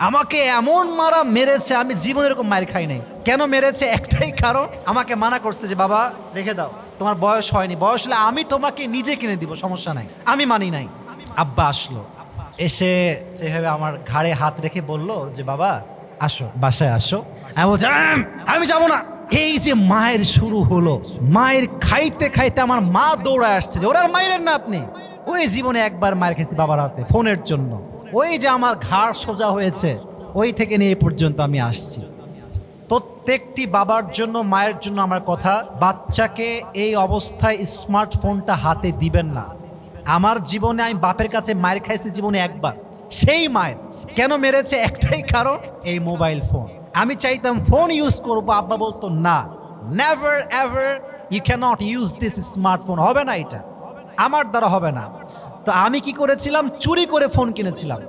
আমাকে এমন মারা মেরেছে, আমি জীবনে এরকম মার খাই নাই। কেন মেরেছে? একটাই কারণ, আমাকে মানা করছে যে, বাবা, রেখে দাও। তোমার বয়স হয়নি। বয়স হলে আমি তোমাকে নিজে কিনে দিব, সমস্যা নাই। আমি মানি নাই। আব্বা আসলো। এসে যেভাবে আমার ঘাড়ে হাত রেখে বলল যে, বাবা, আসো, বাসায় আসো। আমি বলছি, আমি যাব না। এই যে মায়ের শুরু হলো। মায়ের খাইতে খাইতে আমার মা দৌড়ায় আসছে যে, ওরা আর মাইরেন না আপনি। ওই জীবনে একবার মায়ের খেয়েছি বাবার হাতে, ফোনের জন্য। ওই যে আমার ঘাড় সোজা হয়েছে, ওই থেকে নিয়ে পর্যন্ত আমি আসছি। প্রত্যেকটি বাবার জন্য, মায়ের জন্য আমার কথা, বাচ্চাকে এই অবস্থায় স্মার্টফোনটা হাতে দিবেন না। আমার জীবনে আমি বাপের কাছে মায়ের খাইছি জীবনে একবার। সেই মায়ের, কেন মেরেছে একটাই কারণ? এই মোবাইল ফোন। আমি চাইতাম ফোন ইউজ করব, আব্বা বলতো, না never ever you cannot use this smartphone হবে না এটা। আমার দ্বারা হবে না। তো আমি কি করেছিলাম? চুরি করে ফোন কিনেছিলাম।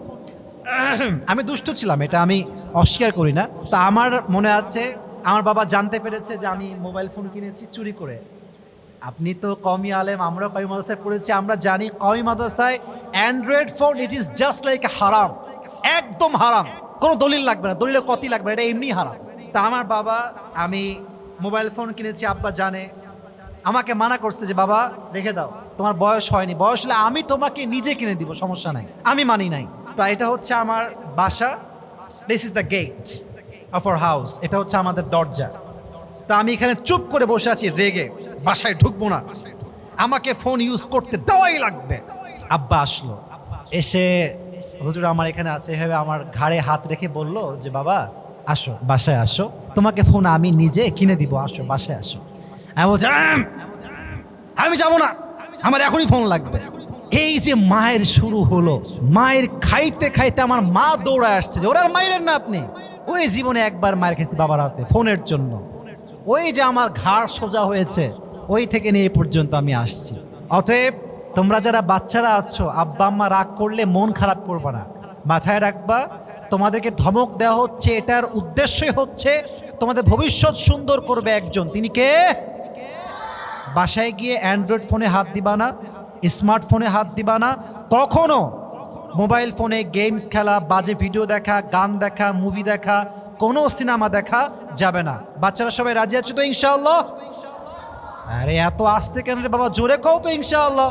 আমি দুষ্ট ছিলাম এটা আমি অস্বীকার করি না। তা আমার মনে আছে আমার বাবা জানতে পেরেছে যে আমি মোবাইল ফোন কিনেছি চুরি করে। আপনি তো কমি আলেম আমরা কমি মাদ্রাসায় পড়েছি আমরা জানি কমি মাদ্রাসায় android phone it is just like হারাম একদম হারাম কোনো দলিল লাগবে না দলিলের কতি লাগবে না এটা এমনি হারাম তা আমার বাবা আমি মোবাইল ফোন কিনেছি আব্বা জানে। আমাকে মানা করছে যে, বাবা রেখে দাও, তোমার বয়স হয়নি। বয়স হলে আমি তোমাকে নিজে কিনে দিব, সমস্যা নাই। আমি মানি নাই। তো এটা হচ্ছে আমার বাসা। This is the gate of our house এটা হচ্ছে আমাদের দরজা। তা আমি এখানে চুপ করে বসে আছি, রেগে। বাসায় ঢুকবো না। আমাকে ফোন ইউজ করতে দেওয়াই লাগবে। আব্বা আসলো। এসে হুজুর আমার এখানে আছে। এভাবে আমার ঘাড়ে হাত রেখে বলল যে, বাবা, আসো, বাসায় আসো। তোমাকে ফোন আমি নিজে কিনে দিব। আসো, বাসায় আসো। আমি বলছি, আমি যাব না। আমার এখনই ফোন লাগবে। এই যে মায়ের শুরু হলো, মায়ের খাইতে খাইতে আমার মা দৌড়ায় আসছে যে, ওরা আর মাইরেন না আপনি। ওই জীবনে একবার মায়ের খেয়েছি বাবার হাতে, ফোনের জন্য। ওই যে আমার ঘাড় সোজা হয়েছে, ওই থেকে নিয়ে পর্যন্ত আমি আসছি। অতএব তোমরা যারা বাচ্চারা আছো, আব্বা আম্মা রাগ করলে মন খারাপ করবে না। মাথায় রাখবা, তোমাদেরকে ধমক দেওয়া হচ্ছে, এটার উদ্দেশ্যই হচ্ছে তোমাদের ভবিষ্যৎ সুন্দর করবে একজন। তিনি কে? বাসায় গিয়ে অ্যান্ড্রয়েড ফোনে হাত দিবা না, স্মার্টফোনে হাত দিবা না, কখনো মোবাইল ফোনে গেমস খেলা, বাজে ভিডিও দেখা, গান দেখা, মুভি দেখা, কোনো সিনেমা দেখা যাবে না। বাচ্চারা সবাই রাজি আছে তো ইনশাল্লাহ আরে এত আসতে কেন রে বাবা? জোরে কও তো ইনশাআল্লাহ।